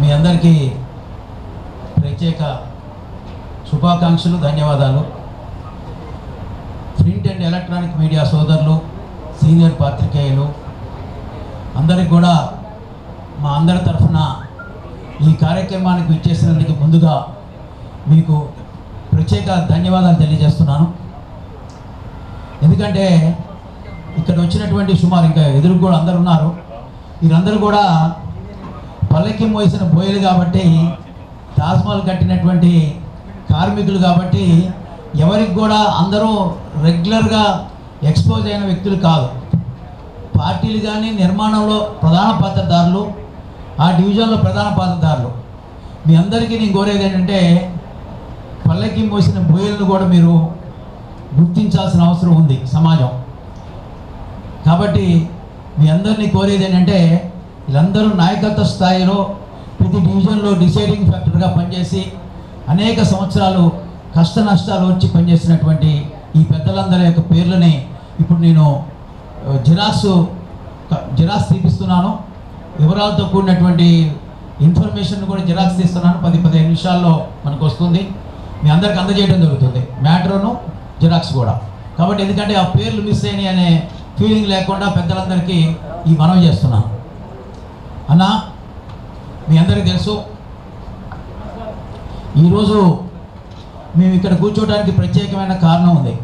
మీ అందరికీ ప్రత్యేక శుభాకాంక్షలు ధన్యవాదాలు. ప్రింట్ అండ్ ఎలక్ట్రానిక్ మీడియా సోదరులు సీనియర్ పాత్రికేయులు అందరికి కూడా మా అందరి తరఫున ఈ కార్యక్రమానికి విచ్చేసినందుకు ముందుగా మీకు ప్రత్యేక ధన్యవాదాలు తెలియజేస్తున్నాను. ఎందుకంటే ఇక్కడ వచ్చినటువంటి సుమారు ఇంకా ఎదురు కూడా అందరు ఉన్నారు. వీరందరూ కూడా పల్లకి మోసిన బోయలు కాబట్టి తాజ్మహల్ కట్టినటువంటి కార్మికులు కాబట్టి ఎవరికి కూడా అందరూ రెగ్యులర్గా ఎక్స్పోజ్ అయిన వ్యక్తులు కాదు. పార్టీలు కానీ నిర్మాణంలో ప్రధాన పాత్రదారులు ఆ డివిజన్లో ప్రధాన పాత్రదారులు. మీ అందరికీ నేను కోరేది ఏంటంటే పల్లకి మోసిన బోయలను కూడా మీరు గుర్తించాల్సిన అవసరం ఉంది సమాజం. కాబట్టి మీ అందరినీ కోరేది ఏంటంటే వీళ్ళందరూ నాయకత్వ స్థాయిలో ప్రతి డివిజన్లో డిసైడింగ్ ఫ్యాక్టర్గా పనిచేసి అనేక సంవత్సరాలు కష్ట నష్టాలు వచ్చి పనిచేసినటువంటి ఈ పెద్దలందరి యొక్క పేర్లని ఇప్పుడు నేను జిరాసు జిరాక్స్ జిరాక్స్ తీపిస్తున్నాను. వివరాలతో కూడినటువంటి ఇన్ఫర్మేషన్ కూడా జిరాక్స్ తీస్తున్నాను. పది పదిహేను నిమిషాల్లో మనకు వస్తుంది. మీ అందరికి అందజేయడం జరుగుతుంది. మ్యాటర్ను జిరాక్స్ కూడా. కాబట్టి ఎందుకంటే ఆ పేర్లు మిస్ అయినాయి అనే ఫీలింగ్ లేకుండా పెద్దలందరికీ ఈ మనవి చేస్తున్నాను అన్న మీ అందరికీ తెలుసు ఈరోజు మేము ఇక్కడ కూర్చోవడానికి ప్రత్యేకమైన కారణం ఉంది.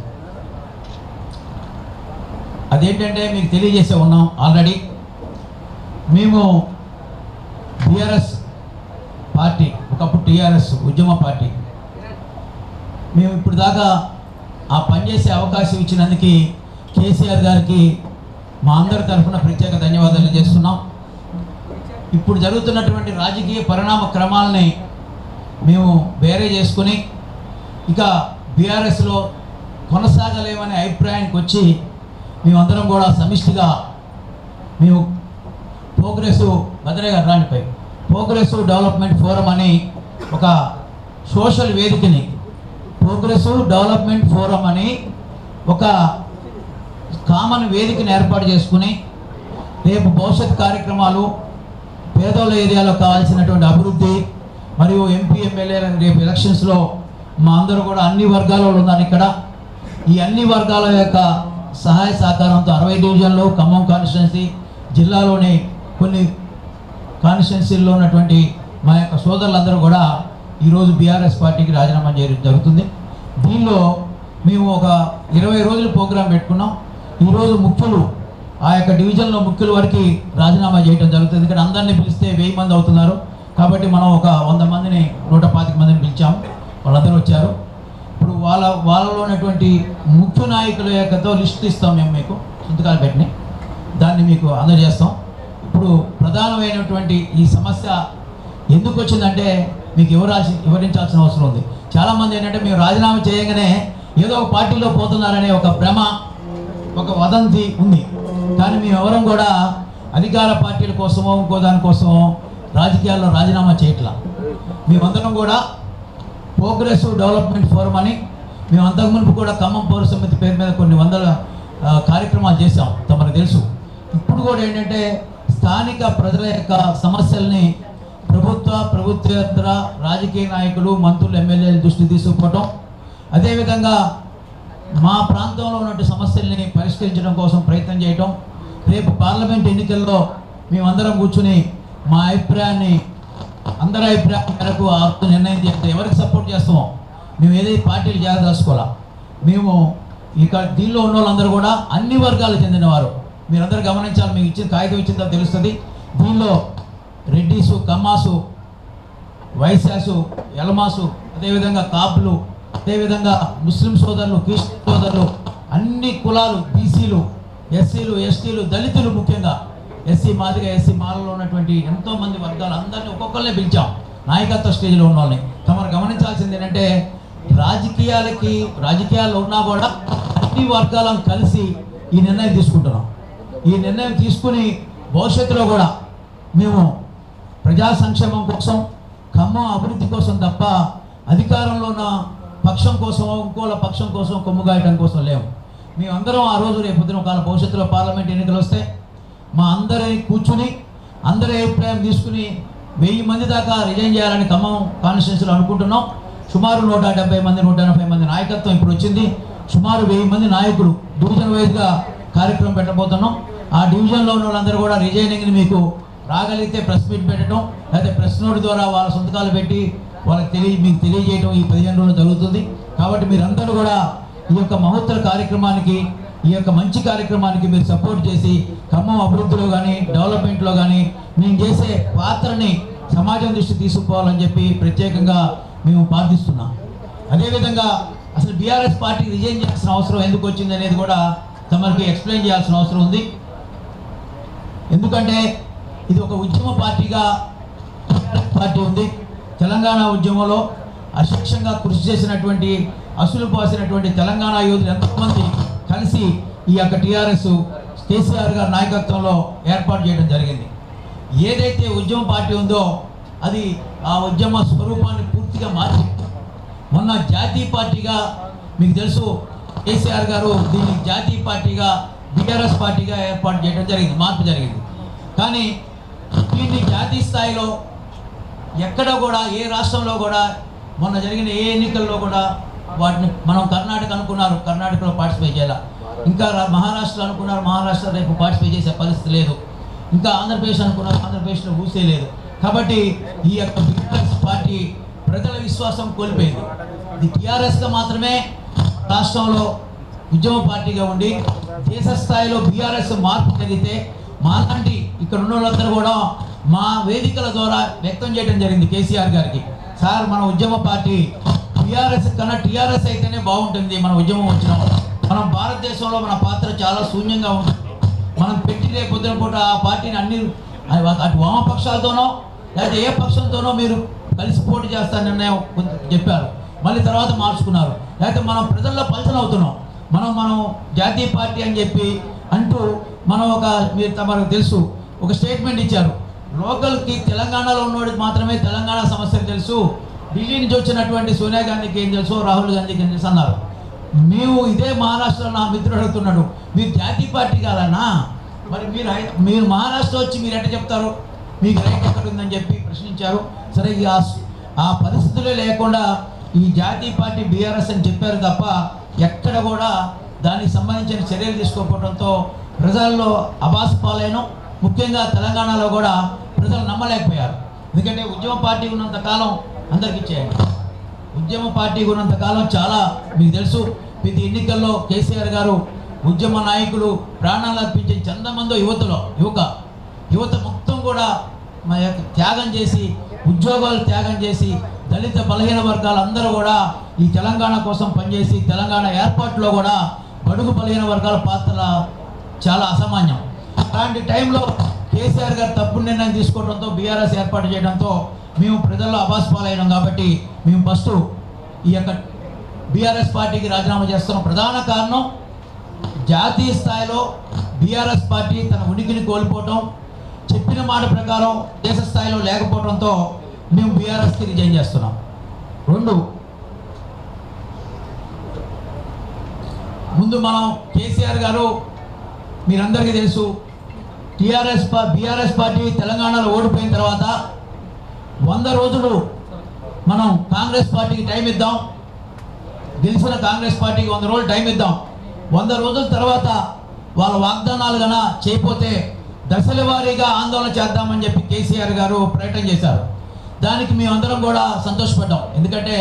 అదేంటంటే మీకు తెలియజేసే ఉన్నాం ఆల్రెడీ. మేము టీఆర్ఎస్ పార్టీ ఒకప్పుడు టీఆర్ఎస్ ఉద్యమ పార్టీ. మేము ఇప్పుడు దాకా ఆ పనిచేసే అవకాశం ఇచ్చినందుకు కేసీఆర్ గారికి మా అందరి తరఫున ప్రత్యేక ధన్యవాదాలు చేస్తున్నాం ఇప్పుడు జరుగుతున్నటువంటి రాజకీయ పరిణామ క్రమాలని మేము వేరే చేసుకుని ఇక బీఆర్ఎస్లో కొనసాగలేమనే అభిప్రాయానికి వచ్చి మేమందరం కూడా సమిష్టిగా మేము ప్రోగ్రెస్ భద్రయ్య గారు రానిపై ప్రోగ్రెస్ డెవలప్మెంట్ ఫోరం అని ఒక సోషల్ వేదికని ప్రోగ్రెస్ డెవలప్మెంట్ ఫోరం అని ఒక కామన్ వేదికని ఏర్పాటు చేసుకుని రేపు భవిష్యత్ కార్యక్రమాలు పేదోళ్ళ ఏరియాలో కావాల్సినటువంటి అభివృద్ధి మరియు ఎంపీ ఎమ్మెల్యే రేపు ఎలక్షన్స్లో మా అందరూ కూడా అన్ని వర్గాలలో ఉన్నాను ఉన్నారు ఇక్కడ. ఈ అన్ని వర్గాల యొక్క సహాయ సహకారంతో అరవై డివిజన్లు ఖమ్మం కాన్స్టిట్యున్సీ జిల్లాలోని కొన్ని కాన్స్టిట్యున్సీల్లో ఉన్నటువంటి మా యొక్క సోదరులందరూ కూడా ఈరోజు బీఆర్ఎస్ పార్టీకి రాజీనామా చేయడం జరుగుతుంది. దీనిలో మేము ఒక ఇరవై రోజులు ప్రోగ్రాం పెట్టుకున్నాం. ఈరోజు ముఖ్యులు ఆ యొక్క డివిజన్లో ముఖ్యుల వరకు రాజీనామా చేయడం జరుగుతుంది. ఇక్కడ అందరినీ పిలిస్తే వెయ్యి మంది అవుతున్నారు. కాబట్టి మనం ఒక వంద మందిని నూట పాతిక మందిని పిలిచాం. వాళ్ళందరూ వచ్చారు. ఇప్పుడు వాళ్ళ వాళ్ళలో ఉన్నటువంటి ముఖ్య నాయకుల యొక్కతో లిస్ట్ ఇస్తాం మేము మీకు. సంతకాలు పెట్టినాయి దాన్ని మీకు అందజేస్తాం. ఇప్పుడు ప్రధానమైనటువంటి ఈ సమస్య ఎందుకు వచ్చిందంటే మీకు వివరాల్సి వివరించాల్సిన అవసరం ఉంది. చాలామంది ఏంటంటే మేము రాజీనామా చేయగానే ఏదో ఒక పార్టీలో పోతున్నారనే ఒక భ్రమ ఒక వదంతి ఉంది. కానీ మేము ఎవరం కూడా అధికార పార్టీల కోసమో ఇంకో దానికోసమో రాజకీయాల్లో రాజీనామా చేయట్లా. మేమందరం కూడా ప్రోగ్రెసివ్ డెవలప్మెంట్ ఫోరం అని మేము అంతకు మునుపు కూడా ఖమ్మం పౌర సమితి పేరు మీద కొన్ని వందల కార్యక్రమాలు చేశాం. తమకు తెలుసు. ఇప్పుడు కూడా ఏంటంటే స్థానిక ప్రజల యొక్క సమస్యల్ని ప్రభుత్వ ప్రభుత్వేతర రాజకీయ నాయకులు మంత్రులు ఎమ్మెల్యేల దృష్టి తీసుకుపోవటం. అదేవిధంగా మా ప్రాంతంలో ఉన్నటువంటి సమస్యల్ని పరిష్కరించడం కోసం ప్రయత్నం చేయటం. రేపు పార్లమెంట్ ఎన్నికల్లో మేమందరం కూర్చుని మా అభిప్రాయాన్ని అందరి అభిప్రాయం మేరకు ఆ నిర్ణయం చేస్తే ఎవరికి సపోర్ట్ చేస్తామో మేము ఏదైతే పార్టీలు చేరదలుచుకోవాలా మేము ఇక్కడ దీనిలో ఉన్న వాళ్ళందరూ కూడా అన్ని వర్గాలు చెందినవారు. మీరందరూ గమనించాలి మీకు ఇచ్చిన కాగితం ఇచ్చిందో తెలుస్తుంది. దీనిలో రెడ్డిసు కమ్మాసు వైశాసు ఎలమాసు అదేవిధంగా కాపులు అదేవిధంగా ముస్లిం సోదరులు క్రిస్టియన్ సోదరులు అన్ని కులాలు బీసీలు ఎస్సీలు ఎస్టీలు దళితులు ముఖ్యంగా ఎస్సీ మాదిరిగా ఎస్సీ మాలలో ఉన్నటువంటి ఎంతో మంది వర్గాలు అందరినీ ఒక్కొక్కరినే పిలిచాం. నాయకత్వ స్టేజ్లో ఉన్న వాళ్ళని. తమరు గమనించాల్సింది ఏంటంటే రాజకీయాలకి రాజకీయాల్లో ఉన్నా కూడా అన్ని వర్గాలను కలిసి ఈ నిర్ణయం తీసుకుంటున్నాం. ఈ నిర్ణయం తీసుకుని భవిష్యత్తులో కూడా మేము ప్రజా సంక్షేమం కోసం ఖమ్మం అభివృద్ధి కోసం తప్ప అధికారంలో ఉన్న పక్షం కోసం ఇంకోల పక్షం కోసం కొమ్ముగాయటం కోసం లేవు. మేమందరం ఆ రోజు రేపు పొద్దున కాల భవిష్యత్తులో పార్లమెంట్ ఎన్నికలు వస్తే మా అందరి కూర్చుని అందరి అభిప్రాయం తీసుకుని వెయ్యి మంది దాకా రిజైన్ చేయాలని ఖమ్మం కాన్స్టిట్యూన్సీలో అనుకుంటున్నాం. సుమారు నూట డెబ్బై మంది నూట ఎనభై మంది నాయకత్వం ఇప్పుడు వచ్చింది. సుమారు వెయ్యి మంది నాయకులు డివిజన్ వైజ్గా కార్యక్రమం పెట్టబోతున్నాం. ఆ డివిజన్లో ఉన్న వాళ్ళందరూ కూడా రిజైనింగ్ని మీకు రాగలిగితే ప్రెస్ మీట్ పెట్టడం లేకపోతే ప్రెస్ నోట్ ద్వారా వాళ్ళ సంతకాలు పెట్టి వాళ్ళకి తెలియ మీకు తెలియజేయడం ఈ పదిహేను రోజులు జరుగుతుంది. కాబట్టి మీరందరూ కూడా ఈ యొక్క మహోత్తర కార్యక్రమానికి ఈ యొక్క మంచి కార్యక్రమానికి మీరు సపోర్ట్ చేసి ఖమ్మం అభివృద్ధిలో కానీ డెవలప్మెంట్లో కానీ మేము చేసే పాత్రని సమాజం దృష్టి తీసుకుపోవాలని చెప్పి ప్రత్యేకంగా మేము ప్రార్థిస్తున్నాం. అదేవిధంగా అసలు బీఆర్ఎస్ పార్టీ రిజైన్ చేయాల్సిన అవసరం ఎందుకు వచ్చింది అనేది కూడా తమరికి ఎక్స్ప్లెయిన్ చేయాల్సిన అవసరం ఉంది. ఎందుకంటే ఇది ఒక ఉద్యమ పార్టీగా పార్టీ ఉంది. తెలంగాణ ఉద్యమంలో అశిక్షంగా కృషి చేసినటువంటి అసులు పోసినటువంటి తెలంగాణ యోధులు ఎంతోమంది కలిసి ఈ యొక్క టీఆర్ఎస్ కేసీఆర్ గారి నాయకత్వంలో ఏర్పాటు చేయడం జరిగింది. ఏదైతే ఉద్యమ పార్టీ ఉందో అది ఆ ఉద్యమ స్వరూపాన్ని పూర్తిగా మార్చి మొన్న జాతీయ పార్టీగా మీకు తెలుసు కేసీఆర్ గారు దీన్ని జాతీయ పార్టీగా బీఆర్ఎస్ పార్టీగా ఏర్పాటు చేయడం జరిగింది మార్పు జరిగింది. కానీ దీన్ని జాతీయ స్థాయిలో ఎక్కడ కూడా ఏ రాష్ట్రంలో కూడా మొన్న జరిగిన ఏ ఎన్నికల్లో కూడా వాటిని మనం కర్ణాటక అనుకున్నారు కర్ణాటకలో పార్టిసిపేట్ చేయాల. ఇంకా మహారాష్ట్ర అనుకున్నారు మహారాష్ట్ర రేపు పార్టిసిపేట్ చేసే పరిస్థితి లేదు. ఇంకా ఆంధ్రప్రదేశ్ అనుకున్నారు ఆంధ్రప్రదేశ్లో ఊసే లేదు. కాబట్టి ఈ యొక్క బిఆర్ఎస్ పార్టీ ప్రజల విశ్వాసం కోల్పోయింది. ఇది టీఆర్ఎస్గా మాత్రమే రాష్ట్రంలో ఉద్యమ పార్టీగా ఉండి దేశ స్థాయిలో బీఆర్ఎస్ మార్పు జరిగితే మాలాంటి ఇక్కడ ఉన్న వాళ్ళందరూ కూడా మా వేదికల ద్వారా వ్యక్తం చేయడం జరిగింది కేసీఆర్ గారికి. సార్ మన ఉద్యమ పార్టీ టీఆర్ఎస్ కన్నా టీఆర్ఎస్ అయితేనే బాగుంటుంది మన ఉద్యమం వచ్చిన మనం భారతదేశంలో మన పాత్ర చాలా శూన్యంగా ఉంటుంది మనం పెట్టి రేపు పొద్దున పూట ఆ పార్టీని అన్ని అటు వామపక్షాలతోనో లేకపోతే ఏ పక్షంతోనో మీరు కలిసి పోటీ చేస్తారని నిర్ణయం చెప్పారు మళ్ళీ తర్వాత మార్చుకున్నారు. లేకపోతే మనం ప్రజల్లో పలచన అవుతున్నాం. మనం మనం జాతీయ పార్టీ అని చెప్పి అంటూ మనం ఒక మీరు తమకు తెలుసు ఒక స్టేట్మెంట్ ఇచ్చారు. లోకల్కి తెలంగాణలో ఉన్నవాడికి మాత్రమే తెలంగాణ సమస్యలు తెలుసు. ఢిల్లీ నుంచి వచ్చినటువంటి సోనియా గాంధీకి ఏం తెలుసు? రాహుల్ గాంధీకి ఏం తెలుసు అన్నారు. మేము ఇదే మహారాష్ట్రలో నా మిత్రుడు అడుగుతున్నాడు. మీరు జాతీయ పార్టీ కాదన్నా? మరి మీరు మీరు మహారాష్ట్ర వచ్చి మీరు ఎట్ట చెప్తారు? మీకు రైట్ ఎక్కడ ఉందని చెప్పి ప్రశ్నించారు. సరే ఆ ఆ పరిస్థితులే లేకుండా ఈ జాతీయ పార్టీ బీఆర్ఎస్ అని చెప్పారు తప్ప ఎక్కడ కూడా దానికి సంబంధించిన చర్యలు తీసుకోకపోవడంతో ప్రజల్లో అబాస్ పాలైన ముఖ్యంగా తెలంగాణలో కూడా ప్రజలు నమ్మలేకపోయారు. ఎందుకంటే ఉద్యమ పార్టీ ఉన్నంత కాలం అందరికి ఇచ్చేయండి. ఉద్యమ పార్టీ ఉన్నంత కాలం చాలా మీకు తెలుసు. ప్రతి ఎన్నికల్లో కేసీఆర్ గారు ఉద్యమ నాయకులు ప్రాణాలు అర్పించే చందమందో యువతలో యువక యువత మొత్తం కూడా మా యొక్క త్యాగం చేసి ఉద్యోగాలు త్యాగం చేసి దళిత బలహీన వర్గాలు అందరూ కూడా ఈ తెలంగాణ కోసం పనిచేసి తెలంగాణ ఏర్పాటులో కూడా బడుగు బలహీన వర్గాల పాత్ర చాలా అసామాన్యం. అలాంటి టైంలో కేసీఆర్ గారు తప్పుడు నిర్ణయం తీసుకోవడంతో బీఆర్ఎస్ ఏర్పాటు చేయడంతో మేము ప్రజల్లో అబాస్పాలైనాం కాబట్టి మేము ఫస్ట్ ఈ యొక్క బీఆర్ఎస్ పార్టీకి రాజీనామా చేస్తున్న. ప్రధాన కారణం జాతీయ స్థాయిలో బీఆర్ఎస్ పార్టీ తన ఉనికిని కోల్పోవటం చెప్పిన మాట ప్రకారం దేశ స్థాయిలో లేకపోవడంతో మేము బీఆర్ఎస్కి రిజైన్ చేస్తున్నాం. రెండు ముందు మనం కేసీఆర్ గారు మీరందరికీ తెలుసు టీఆర్ఎస్ బీఆర్ఎస్ పార్టీ తెలంగాణలో ఓడిపోయిన తర్వాత వంద రోజులు మనం కాంగ్రెస్ పార్టీకి టైం ఇద్దాం. గెలిచిన కాంగ్రెస్ పార్టీకి వంద రోజులు టైం ఇద్దాం. వంద రోజుల తర్వాత వాళ్ళ వాగ్దానాలు గన చేయకపోతే దశల వారీగా ఆందోళన చేద్దామని చెప్పి కేసీఆర్ గారు ప్రకటన చేశారు. దానికి మేమందరం కూడా సంతోషపడ్డాం. ఎందుకంటే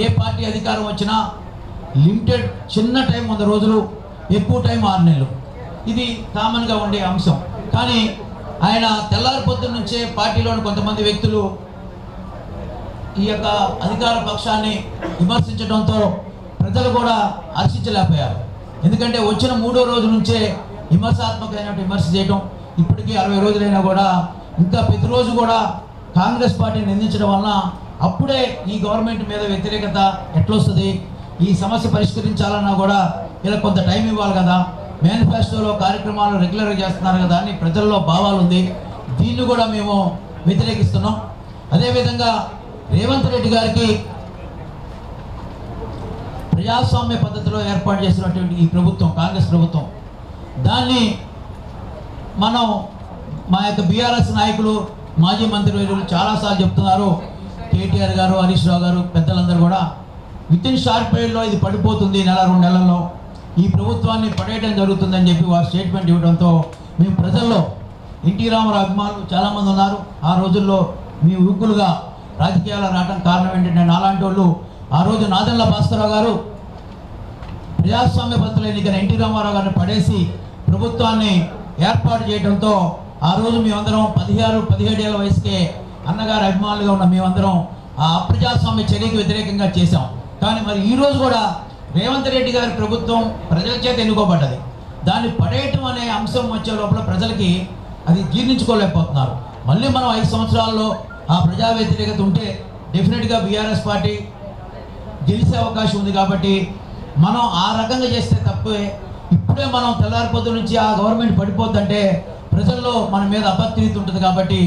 ఏ పార్టీ అధికారం వచ్చినా లిమిటెడ్ చిన్న టైం వంద రోజులు ఎక్కువ టైం ఆరు నెలలు. ఇది కామన్గా ఉండే అంశం. కానీ ఆయన తెల్లారి నుంచే పార్టీలోని కొంతమంది వ్యక్తులు ఈ యొక్క అధికార పక్షాన్ని విమర్శించడంతో ప్రజలు కూడా హర్షించలేకపోయారు. ఎందుకంటే వచ్చిన మూడో రోజు నుంచే విమర్శాత్మకమైన విమర్శ చేయడం ఇప్పటికీ అరవై రోజులైనా కూడా ఇంకా ప్రతిరోజు కూడా కాంగ్రెస్ పార్టీని నిందించడం వలన అప్పుడే ఈ గవర్నమెంట్ మీద వ్యతిరేకత ఎట్లొస్తుంది ఈ సమస్య పరిష్కరించాలన్నా కూడా ఇలా కొంత టైం ఇవ్వాలి కదా మేనిఫెస్టోలో కార్యక్రమాలు రెగ్యులర్గా చేస్తున్నారు కదా అని ప్రజల్లో భావాలు ఉంది. దీన్ని కూడా మేము వ్యతిరేకిస్తున్నాం. అదేవిధంగా రేవంత్ రెడ్డి గారికి ప్రజాస్వామ్య పద్ధతిలో ఏర్పాటు చేసినటువంటి ఈ ప్రభుత్వం కాంగ్రెస్ ప్రభుత్వం దాన్ని మనం మా యొక్క బీఆర్ఎస్ నాయకులు మాజీ మంత్రి మంత్రివర్యులు చాలాసార్లు చెప్తున్నారు. కేటీఆర్ గారు హరీష్ రావు గారు పెద్దలందరూ కూడా విత్ ఇన్ షార్ట్ పీరియడ్లో ఇది పడిపోతుంది నెల రెండు నెలల్లో. ఈ ప్రభుత్వాన్ని పడేయడం జరుగుతుందని చెప్పి వారు స్టేట్మెంట్ ఇవ్వడంతో మేము ప్రజల్లో ఎన్టీ రామారావు అభిమానులు చాలామంది ఉన్నారు. ఆ రోజుల్లో మీ యువకులుగా రాజకీయాలు రావడం కారణం ఏంటంటే నాలాంటి వాళ్ళు ఆ రోజు నాదెండ్ల భాస్కరరావు గారు ప్రజాస్వామ్య పద్ధతిలో ఎన్నికైన ఎన్టీ రామారావు గారిని పడేసి ప్రభుత్వాన్ని ఏర్పాటు చేయడంతో ఆ రోజు మేమందరం పదిహేను పదిహేడేళ్ళ వయసుకే అన్నగారు అభిమానులుగా ఉన్న మేమందరం ఆ అప్రజాస్వామ్య చర్యకు వ్యతిరేకంగా చేశాం. కానీ మరి ఈరోజు కూడా రేవంత్ రెడ్డి గారి ప్రభుత్వం ప్రజల చేత ఎన్నుకోబడ్డది. దాన్ని పడేయటం అనే అంశం వచ్చే లోపల ప్రజలకి అది జీర్ణించుకోలేకపోతున్నారు. మళ్ళీ మనం ఐదు సంవత్సరాల్లో ఆ ప్రజా వ్యతిరేకత ఉంటే డెఫినెట్గా బీఆర్ఎస్ పార్టీ గెలిచే అవకాశం ఉంది కాబట్టి మనం ఆ రకంగా చేస్తే తప్పే. ఇప్పుడే మనం తెల్లారిపోతు నుంచి ఆ గవర్నమెంట్ పడిపోద్దంటే ప్రజల్లో మన మీద అపత్రీతి ఉంటుంది కాబట్టి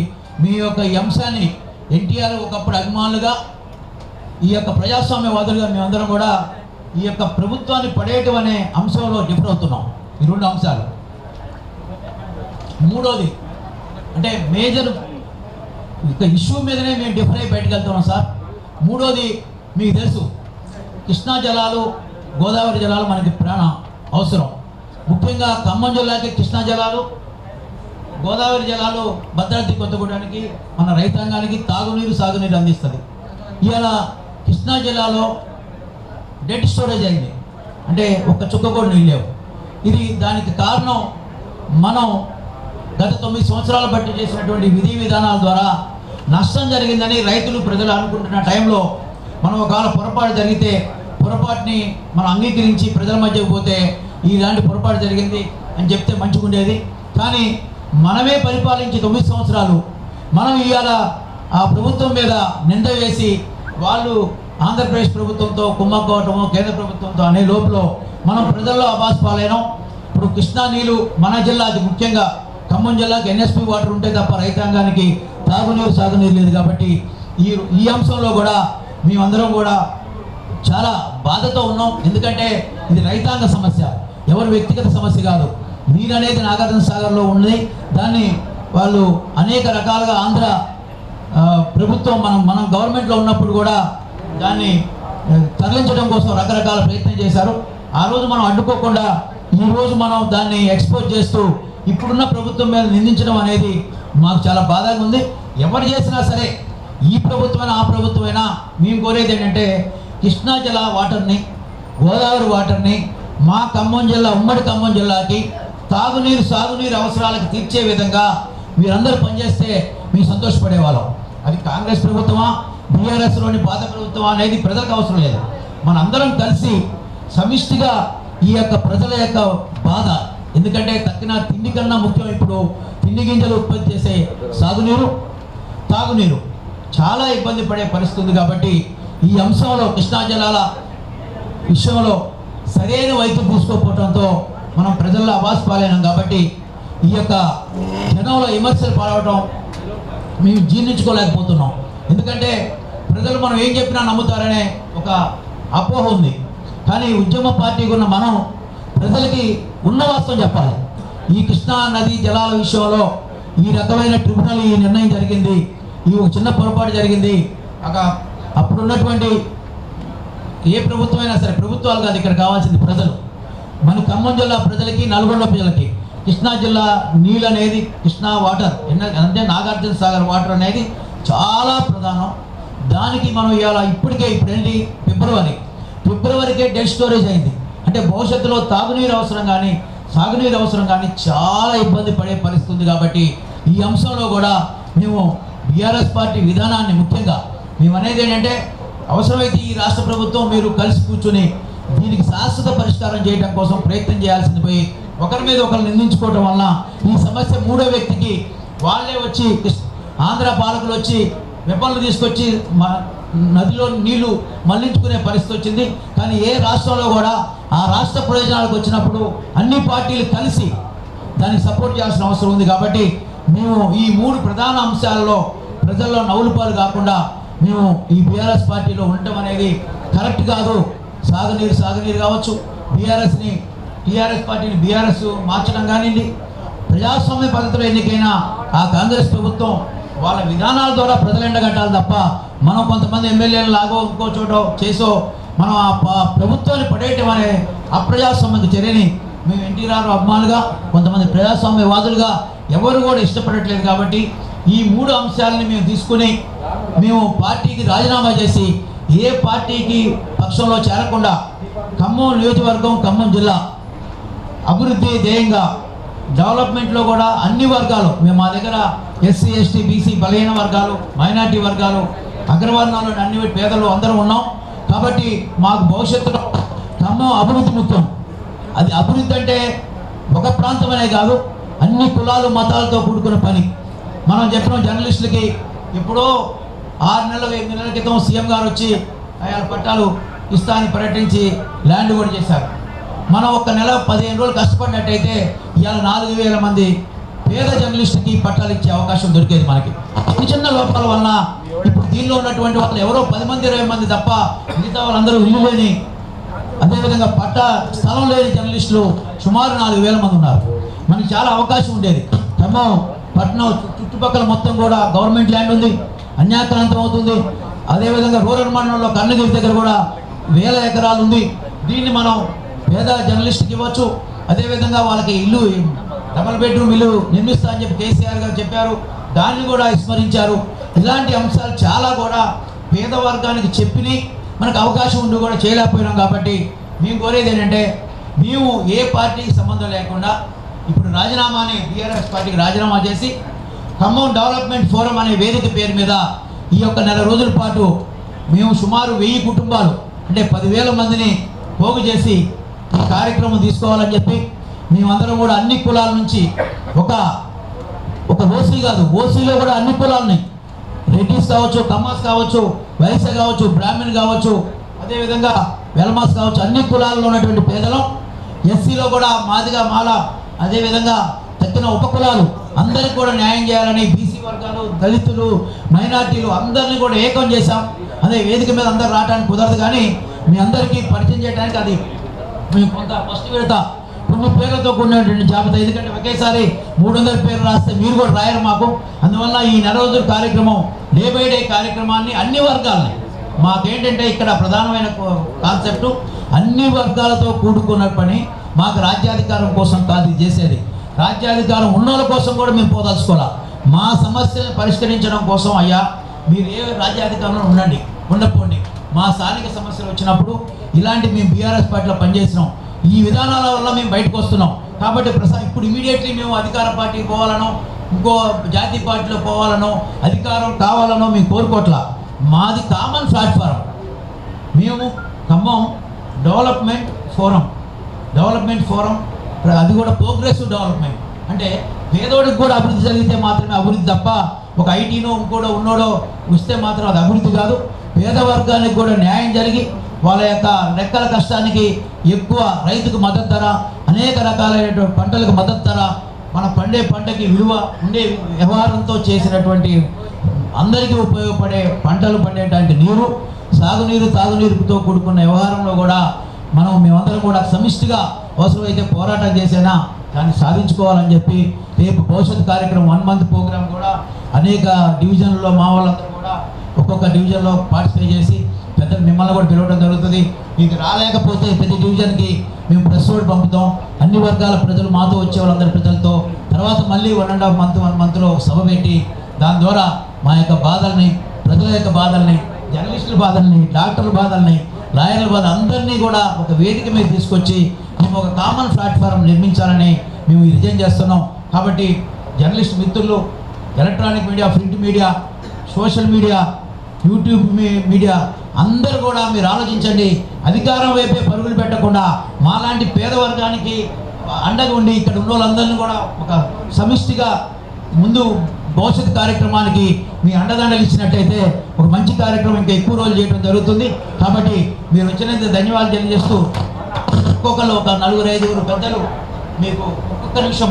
మీ యొక్క ఈ అంశాన్ని ఎన్టీఆర్ ఒకప్పుడు అభిమానులుగా ఈ యొక్క ప్రజాస్వామ్యవాదులుగా మేమందరం కూడా ఈ యొక్క ప్రభుత్వాన్ని పడేయటం అనే అంశంలో డిఫర్ అవుతున్నాం. ఈ రెండు అంశాలు. మూడోది అంటే మేజర్ ఇక ఇష్యూ మీదనే మేము డిఫర్ అయి బయటకు వెళ్తున్నాం సార్. మూడోది మీకు తెలుసు కృష్ణా జలాలు గోదావరి జలాలు మనకి ప్రాణ అవసరం. ముఖ్యంగా ఖమ్మం జిల్లాకి కృష్ణా జలాలు గోదావరి జలాలు భద్రాద్రి కొత్తగూడానికి మన రైతాంగానికి తాగునీరు సాగునీరు అందిస్తుంది. ఇవాళ కృష్ణా జిల్లాలో డెడ్ స్టోరేజ్ అయింది. అంటే ఒక్క చుక్క కూడా నీళ్ళు ఇది దానికి కారణం మనం గత తొమ్మిది సంవత్సరాల బట్టి చేసినటువంటి విధి విధానాల ద్వారా నష్టం జరిగిందని రైతులు ప్రజలు అనుకుంటున్న టైంలో మనం ఒకవేళ పొరపాటు జరిగితే పొరపాటుని మనం అంగీకరించి ప్రజల మధ్య పోతే ఇలాంటి పొరపాటు జరిగింది అని చెప్తే మంచిగుండేది. కానీ మనమే పరిపాలించి తొమ్మిది సంవత్సరాలు మనం ఇవాళ ఆ ప్రభుత్వం మీద నింద వేసి వాళ్ళు ఆంధ్రప్రదేశ్ ప్రభుత్వంతో కుమ్మకోవటము కేంద్ర ప్రభుత్వంతో అనే లోపల మనం ప్రజల్లో అబాస్ పాలైనాం. ఇప్పుడు కృష్ణా నీళ్ళు మన జిల్లా అది ముఖ్యంగా ఖమ్మం జిల్లాకి ఎన్ఎస్పి వాటర్ ఉంటే తప్ప రైతాంగానికి తాగునీరు సాగునీరు లేదు కాబట్టి ఈ ఈ అంశంలో కూడా మేమందరం కూడా చాలా బాధతో ఉన్నాం. ఎందుకంటే ఇది రైతాంగ సమస్య. ఎవరి వ్యక్తిగత సమస్య కాదు. నీరు అనేది నాగార్జున సాగర్లో ఉంది దాన్ని వాళ్ళు అనేక రకాలుగా ఆంధ్ర ప్రభుత్వం మనం మనం గవర్నమెంట్లో ఉన్నప్పుడు కూడా దాన్ని తరలించడం కోసం రకరకాల ప్రయత్నం చేశారు. ఆ రోజు మనం అడ్డుకోకుండా ఈ రోజు మనం దాన్ని ఎక్స్పోజ్ చేస్తూ ఇప్పుడున్న ప్రభుత్వం మీద నిందించడం అనేది మాకు చాలా బాధగా ఉంది. ఎవరు చేసినా సరే ఈ ప్రభుత్వమైనా ఆ ప్రభుత్వమైనా మేము కోరేది ఏంటంటే కృష్ణా జిల్లా వాటర్ని గోదావరి వాటర్ని మా ఖమ్మం జిల్లా ఉమ్మడి ఖమ్మం జిల్లాకి తాగునీరు సాగునీరు అవసరాలకు తీర్చే విధంగా మీరందరూ పనిచేస్తే మేము సంతోషపడేవాళ్ళం. అది కాంగ్రెస్ ప్రభుత్వమా? బీఆర్ఎస్లోని పాత ప్రభుత్వం అనేది ప్రజలకు అవసరం లేదు. మనందరం కలిసి సమిష్టిగా ఈ యొక్క ప్రజల యొక్క బాధ ఎందుకంటే తక్కిన తిండి కన్నా ముఖ్యం ఇప్పుడు తిండి గింజలు ఉత్పత్తి చేసే సాగునీరు తాగునీరు. చాలా ఇబ్బంది పడే పరిస్థితి ఉంది కాబట్టి ఈ అంశంలో కృష్ణా జలాల విషయంలో సరైన వైద్యం తీసుకోకపోవడంతో మనం ప్రజల్లో అవాస్ పాలైనాం కాబట్టి ఈ యొక్క జనంలో విమర్శలు పాడవటం మేము జీర్ణించుకోలేకపోతున్నాం. ఎందుకంటే ప్రజలు మనం ఏం చెప్పినా నమ్ముతారనే ఒక అపోహ ఉంది. కానీ ఉద్యమ పార్టీకి ఉన్న మనం ప్రజలకి ఉన్న వాస్తవం చెప్పాలి. ఈ కృష్ణా నది జలాల విషయంలో ఈ రకమైన ట్రిబ్యునల్ ఈ నిర్ణయం జరిగింది. ఈ ఒక చిన్న పొరపాటు జరిగింది. ఒక అప్పుడున్నటువంటి ఏ ప్రభుత్వం అయినా సరే ప్రభుత్వాలు కాదు ఇక్కడ కావాల్సింది ప్రజలు. మన ఖమ్మం జిల్లా ప్రజలకి నల్గొండ ప్రజలకి కృష్ణా జిల్లా నీళ్ళు అనేది కృష్ణా వాటర్ అంటే నాగార్జున సాగర్ వాటర్ అనేది చాలా ప్రధానం. దానికి మనం ఇవాళ ఇప్పటికే ఇప్పుడు ఏంటి? ఫిబ్రవరి. ఫిబ్రవరికే డెడ్ స్టోరేజ్ అయింది. అంటే భవిష్యత్తులో తాగునీరు అవసరం కానీ సాగునీరు అవసరం కానీ చాలా ఇబ్బంది పడే పరిస్థితుంది కాబట్టి ఈ అంశంలో కూడా మేము బీఆర్ఎస్ పార్టీ విధానాన్ని ముఖ్యంగా మేము అనేది ఏంటంటే అవసరమైతే ఈ రాష్ట్ర ప్రభుత్వం మీరు కలిసి కూర్చుని దీనికి శాశ్వత పరిష్కారం చేయడం కోసం ప్రయత్నం చేయాల్సింది పోయి ఒకరి మీద ఒకరు నిందించుకోవడం వలన ఈ సమస్య మూడో వ్యక్తికి వాళ్ళే వచ్చి కృష్ణ- ఆంధ్ర పాలకులు వచ్చి వెపన్లు తీసుకొచ్చి నదిలో నీళ్ళు మళ్ళించుకునే పరిస్థితి వచ్చింది. కానీ ఏ రాష్ట్రంలో కూడా ఆ రాష్ట్ర ప్రయోజనాలకు వచ్చినప్పుడు అన్ని పార్టీలు కలిసి దానికి సపోర్ట్ చేయాల్సిన అవసరం ఉంది కాబట్టి మేము ఈ మూడు ప్రధాన అంశాలలో ప్రజల్లో నవ్వులపాలు కాకుండా మేము ఈ బీఆర్ఎస్ పార్టీలో ఉండటం అనేది కరెక్ట్ కాదు. సాగునీరు సాగునీరు కావచ్చు. బీఆర్ఎస్ని టీఆర్ఎస్ పార్టీని బీఆర్ఎస్ మార్చడం కానివ్వండి. ప్రజాస్వామ్య పద్ధతిలో ఎన్నికైన ఆ కాంగ్రెస్ ప్రభుత్వం వాళ్ళ విధానాల ద్వారా ప్రజలు ఎండగట్టాలి తప్ప మనం కొంతమంది ఎమ్మెల్యేలు లాగో ఇంకో చోటో చేసో మనం ఆ ప్రభుత్వాన్ని పడేయటం అనే అప్రజాస్వామ్య చర్యని మేము ఎన్టీ రామారావు అభిమానులుగా కొంతమంది ప్రజాస్వామ్యవాదులుగా ఎవరు కూడా ఇష్టపడట్లేదు కాబట్టి ఈ మూడు అంశాలని మేము తీసుకుని మేము పార్టీకి రాజీనామా చేసి ఏ పార్టీకి పక్షంలో చేరకుండా ఖమ్మం నియోజకవర్గం ఖమ్మం జిల్లా అభివృద్ధి ధ్యేయంగా డెవలప్మెంట్లో కూడా అన్ని వర్గాలు మేము మా దగ్గర ఎస్సీ ఎస్టీ బీసీ బలహీన వర్గాలు మైనార్టీ వర్గాలు అగ్రవర్ణాలు అన్ని పేదలు అందరూ ఉన్నాం. కాబట్టి మాకు భవిష్యత్తులో ఖమ్మం అభివృద్ధి ముఖ్యం. అది అభివృద్ధి అంటే ఒక ప్రాంతమనే కాదు అన్ని కులాలు మతాలతో కూడుకున్న పని. మనం చెప్పిన జర్నలిస్టులకి ఎప్పుడో ఆరు నెలల ఎనిమిది నెలల క్రితం సీఎం గారు వచ్చి ఆయన పట్టాలు ఇస్తాన్ని పర్యటించి ల్యాండ్ కూడా చేశారు. మనం ఒక నెల పదిహేను రోజులు కష్టపడినట్టయితే ఇవాళ నాలుగు వేల మంది పేద జర్నలిస్ట్కి పట్టాలు ఇచ్చే అవకాశం దొరికేది మనకి. చిన్న చిన్న లోపాల వలన ఇప్పుడు దీనిలో ఉన్నటువంటి వాళ్ళు ఎవరో పది మంది ఇరవై మంది తప్ప మిగతా వాళ్ళందరూ ఇల్లు లేని అదేవిధంగా పట్ట స్థలం లేని జర్నలిస్టులు సుమారు నాలుగు వేల మంది ఉన్నారు. మనకి చాలా అవకాశం ఉండేది. ఖమ్మం పట్టణం చుట్టుపక్కల మొత్తం కూడా గవర్నమెంట్ ల్యాండ్ ఉంది అన్యాక్రాంతం అవుతుంది. అదేవిధంగా రూరల్ మండలంలో కన్నగిరి దగ్గర కూడా వేల ఎకరాలు ఉంది. దీన్ని మనం పేద జర్నలిస్ట్కి ఇవ్వచ్చు. అదేవిధంగా వాళ్ళకి ఇల్లు డబల్ బెడ్రూమ్ ఇల్లు నిర్మిస్తా అని చెప్పి కేసీఆర్ గారు చెప్పారు. దాన్ని కూడా విస్మరించారు. ఇలాంటి అంశాలు చాలా కూడా పేద వర్గానికి చెప్పిని మనకు అవకాశం ఉండి కూడా చేయలేకపోయినాం కాబట్టి మేము కోరేది ఏంటంటే మేము ఏ పార్టీకి సంబంధం లేకుండా ఇప్పుడు రాజీనామాని బీఆర్ఎస్ పార్టీకి రాజీనామా చేసి ఖమ్మం డెవలప్మెంట్ ఫోరం అనే వేదిక పేరు మీద ఈ యొక్క నెల రోజుల పాటు మేము సుమారు వెయ్యి కుటుంబాలు అంటే పదివేల మందిని పోగు చేసి ఈ కార్యక్రమం తీసుకోవాలని చెప్పి మేమందరం కూడా అన్ని కులాల నుంచి ఒక ఒక ఓసీ కాదు ఓసీలో కూడా అన్ని కులాలని. రెడ్డిస్ కావచ్చు కమ్మాస్ కావచ్చు వైశ్య కావచ్చు బ్రాహ్మణ్ కావచ్చు అదేవిధంగా వెల్మాస్ కావచ్చు అన్ని కులాల్లో ఉన్నటువంటి పేదలం. ఎస్సీలో కూడా మాదిగా మాల అదేవిధంగా తక్కిన ఉపకులాలు. అందరికీ కూడా న్యాయం చేయాలని బీసీ వర్గాలు దళితులు మైనార్టీలు అందరినీ కూడా ఏకం చేశాం. అదే వేదిక మీద అందరు రావడానికి కుదరదు కానీ మీ అందరికీ పరిచయం చేయడానికి అది మేము కొంత ఫస్ట్ విడత రెండు పేర్లతో కూడినటువంటి జాబితా. ఎందుకంటే ఒకేసారి మూడు వందల పేర్లు రాస్తే మీరు కూడా రాయరు మాకు. అందువల్ల ఈ నెల రోజుల కార్యక్రమం డే బై డే కార్యక్రమాన్ని అన్ని వర్గాలని మాకేంటంటే ఇక్కడ ప్రధానమైన కాన్సెప్టు అన్ని వర్గాలతో కూడుకున్న పని మాకు రాజ్యాధికారం కోసం కాదు చేసేది. రాజ్యాధికారం ఉన్నోళ్ళ కోసం కూడా మేము పోదలుచుకోవాలి? మా సమస్యలను పరిష్కరించడం కోసం అయ్యా మీరు ఏ రాజ్యాధికారంలో ఉండండి ఉండకపోండి. మా స్థానిక సమస్యలు వచ్చినప్పుడు ఇలాంటి మేము బీఆర్ఎస్ పార్టీలో పనిచేసినాం. ఈ విధానాల వల్ల మేము బయటకు వస్తున్నాం. కాబట్టి ప్రసా ఇప్పుడు ఇమీడియట్లీ మేము అధికార పార్టీకి పోవాలనో ఇంకో జాతీయ పార్టీలో పోవాలనో అధికారం కావాలనో మేము కోరుకోవట్లా. మాది కామన్ ప్లాట్ఫారం మేము Khammam development forum. Development forum అది కూడా ప్రోగ్రెసివ్ డెవలప్మెంట్. అంటే పేదోడికి కూడా అభివృద్ధి జరిగితే మాత్రమే అభివృద్ధి తప్ప ఒక ఐటీనో ఇంకోడో ఉన్నోడో వస్తే మాత్రం అది అభివృద్ధి కాదు. పేద వర్గానికి కూడా న్యాయం జరిగి వాళ్ళ యొక్క రెక్కల కష్టానికి ఎక్కువ రైతుకు మద్దతు ధర అనేక రకాలైనటువంటి పంటలకు మద్దతు ధర మన పండే పంటకి విలువ ఉండే వ్యవహారంతో చేసినటువంటి అందరికీ ఉపయోగపడే పంటలు పండేటువంటి నీరు సాగునీరు తాగునీరుతో కూడుకున్న వ్యవహారంలో కూడా మనం మేమందరం కూడా సమిష్టిగా అవసరమైతే పోరాటం చేసేనా దాన్ని సాధించుకోవాలని చెప్పి రేపు భవిష్యత్ కార్యక్రమం వన్ మంత్ ప్రోగ్రామ్ కూడా అనేక డివిజన్లలో మా వాళ్ళందరూ కూడా ఒక్కొక్క డివిజన్లో పార్టిసిపేట్ చేసి పెద్దలు మిమ్మల్ని కూడా పిలవడం జరుగుతుంది. ఇది రాలేకపోతే ప్రతి డివిజన్కి మేము ప్రెస్ రోడ్ పంపుతాం. అన్ని వర్గాల ప్రజలు మాతో వచ్చే వాళ్ళందరి ప్రజలతో. తర్వాత మళ్ళీ one and half month one మంత్లో సభ పెట్టి దాని ద్వారా మా యొక్క బాధల్ని ప్రజల యొక్క బాధల్ని జర్నలిస్టుల బాధల్ని డాక్టర్ల బాధల్ని లాయర్ల బాధ అందరినీ కూడా ఒక వేదిక మీద తీసుకొచ్చి మేము ఒక కామన్ ప్లాట్ఫారం నిర్మించాలని మేము రిజైన్ చేస్తున్నాం. కాబట్టి జర్నలిస్ట్ మిత్రులు electronic media print media social media YouTube media అందరూ కూడా మీరు ఆలోచించండి. అధికారం వైపే పరుగులు పెట్టకుండా మాలాంటి పేద వర్గానికి అండగా ఉండి ఇక్కడ ఉన్న వాళ్ళందరినీ కూడా ఒక సమిష్టిగా ముందు భవిష్యత్ కార్యక్రమానికి మీ అండదండలు ఇచ్చినట్టయితే ఒక మంచి కార్యక్రమం ఇంకా ఎక్కువ రోజులు చేయడం జరుగుతుంది. కాబట్టి మీరు వచ్చినందుకు ధన్యవాదాలు తెలియజేస్తూ ఒక్కొక్కరు ఒక నలుగురు ఐదుగురు పెద్దలు మీకు ఒక్కొక్క నిమిషం